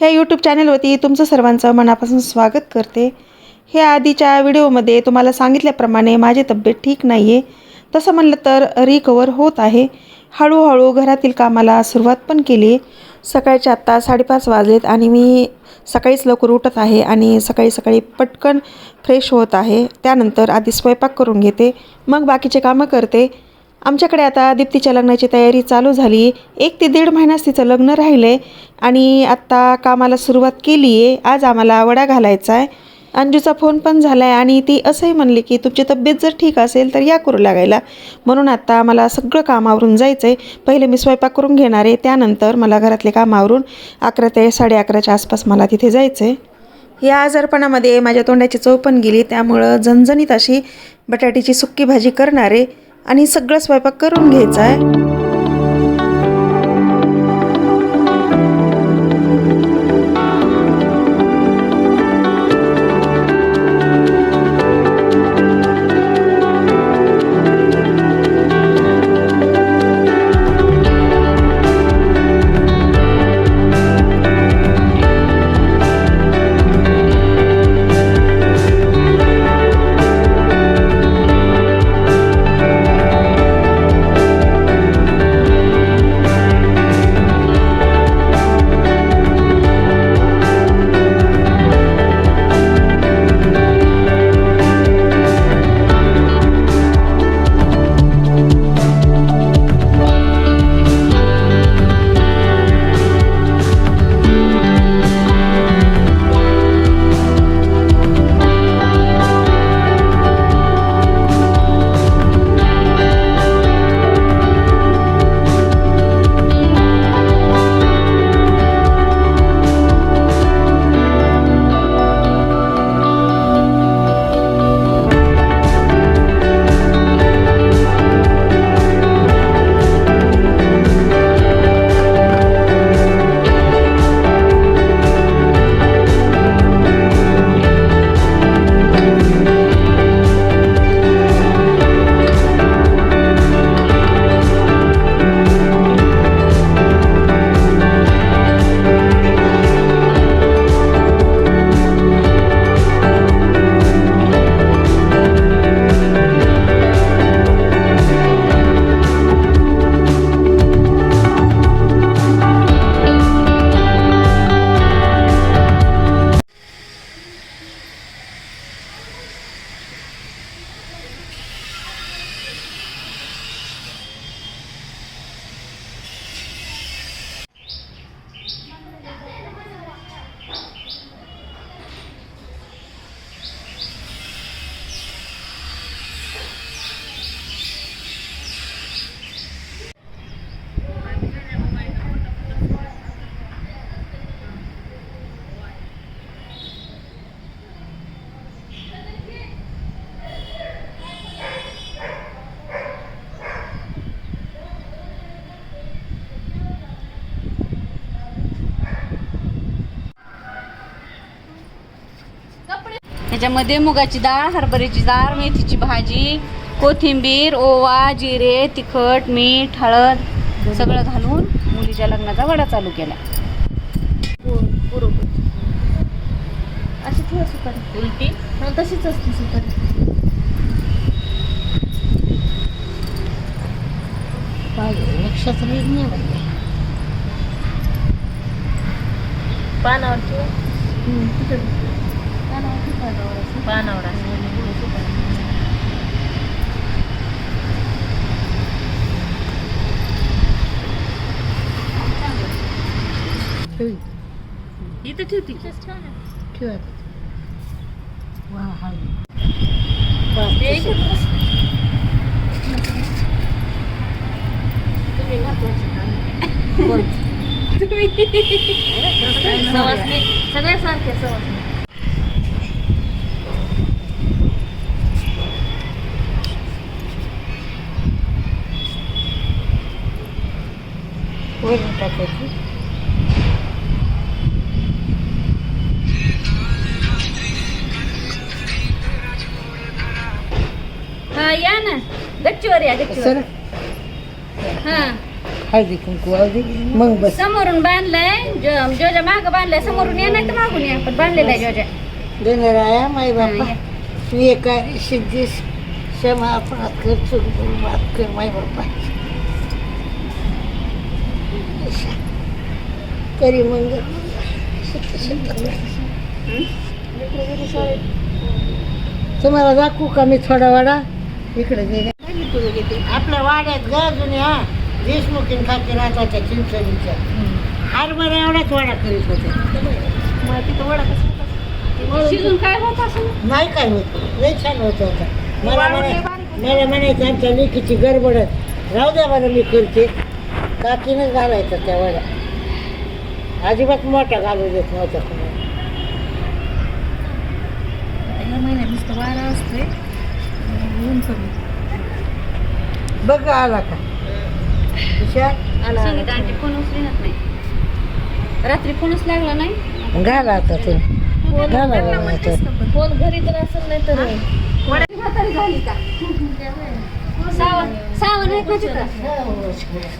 ह्या यूट्यूब चॅनलवरती तुमचं सर्वांचं मनापासून स्वागत करते. हे आधीच्या व्हिडिओमध्ये तुम्हाला सांगितल्याप्रमाणे माझी तब्येत ठीक नाही आहे तसं म्हणलं तर रिकवर होत आहे. हळूहळू घरातील कामाला सुरुवात पण केली सकाळच्या आत्ता साडेपाच वाजलेत आणि मी सकाळीच लवकर उठत आहे आणि सकाळी सकाळी पटकन फ्रेश होत आहे. त्यानंतर आधी स्वयंपाक करून घेते मग बाकीचे कामं करते. आमच्याकडे आता दीप्तीच्या लग्नाची तयारी चालू झाली. एक ते दीड महिन्यास तिचं लग्न राहिलं आहे आणि आत्ता कामाला सुरुवात केली आहे आज आम्हाला वडा घालायचा आहे अंजूचा फोन पण झाला आहे आणि ती असंही म्हणली की तुमची तब्येत जर ठीक असेल तर या करू लागायला. म्हणून आत्ता मला सगळं कामावरून जायचं आहे पहिले मी स्वयंपाक करून घेणार आहे. त्यानंतर मला घरातले कामावरून अकरा ते साडे अकराच्या आसपास मला तिथे जायचं आहे या आजारपणामध्ये माझ्या तोंडाची चव पण गेली. त्यामुळं झणझणीत अशी बटाट्याची सुक्की भाजी करणार आहे आणि सगळं स्वयंपाक करून घ्यायचा आहे. ह्याच्यामध्ये मुगाची डाळ हरभऱ्याची डाळ मेथीची भाजी कोथिंबीर ओवा जिरे तिखट मीठ हळद सगळं घालून मुलीच्या लग्नाचा वडा चालू केला. अशी ठेवा सुपारी. उलटी? तशीच असते सुपारी. लक्षात नाही पानावर ठेवा. पानावर इथं ठेवती ठेवा सगळ्या सारख्या सवासणी. वरून टाकायची. हा या ना. गच्चीवर या गच्चीवर. हा. हळदी कुंकू हळदी. मग बस. समोरून बांधलंय. जो- जोजा माग बांधलंय समोरून या नाही तर मागून या. पण बांधलेलं आहे जोजा गणराया माई बापा. तू एका सिद्धीस क्षमा अपराध कर चूक माफ कर माई बापा. करी मंगल तुम्हाला दाखवू का मी थोडा वाडा? इकडे गेले आपल्या वाड्यात ग जुन्या देशमुखीन खाते राहताच्या चिंचणीच्या. हारभरा एवढाच वाडा करीत होते. काय होत असं नाही काय होत. लई छान होत होता. मला म्हणाय मला म्हणायचं आमच्या लेकीची गडबडत राहू द्या बरं मी करते. काकीनंच घालायचं त्या वड्या. अजिबात मोठा घालू देत नव्हता कोणी. ह्या महिन्यात नुसतं वारा असते ऊन कमी बघ आला का? हुशार आला संगीता आंटी फोन उचलीनच नाही. रात्री फोनच लागला नाही. घाला आता तू. घाला. फोन घरी तर असेल नाही तर. म्हातारी झाली का? सावन सावन आहेत ना तिथं.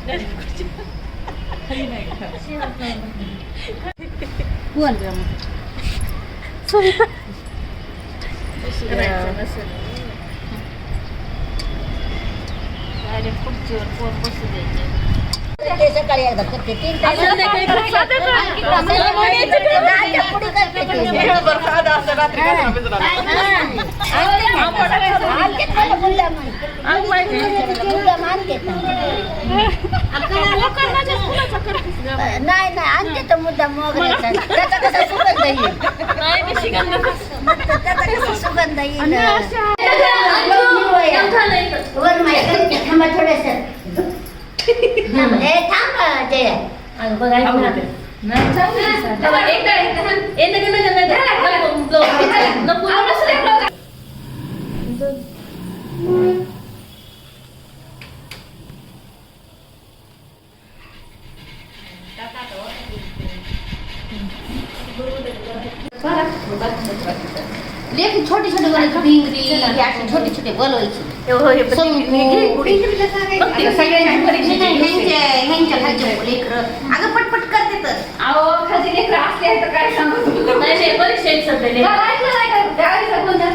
ते सकाळी एकदा करते तीन तास संध्याकाळी नाही नाही आणते तर मुद्दा मोगऱ्याचा त्याचा कसा सुगंध येईल त्याचा कसा सुगंध येईल वर माहिती करते. थांबा थोडस हे थांब जया लेख छोटे छोटे बोलायचे भिंगरी छोटे छोटे लेकरं अगं पटपट करते तर. अहो खाजी लेकरं असले तर काय सांगू? करायचं कोणत्या?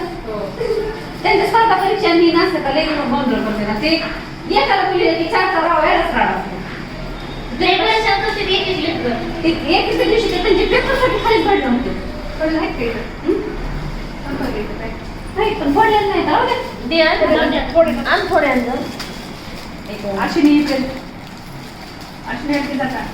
त्यांच्या स्पर्धा परीक्षा मी नसतं का लेकरं गोंधळ करते ना ते एकाला मुली की चार चार राहा यायलाच राहा ते एकीच्या दिवशी ते त्यांच्या पेपरसाठी खालीच पडलं होतं. हं? नाही, पण पडलेलं नाही राहू दे. थोडे अश्विनी येते. अश्विनी येते जाता.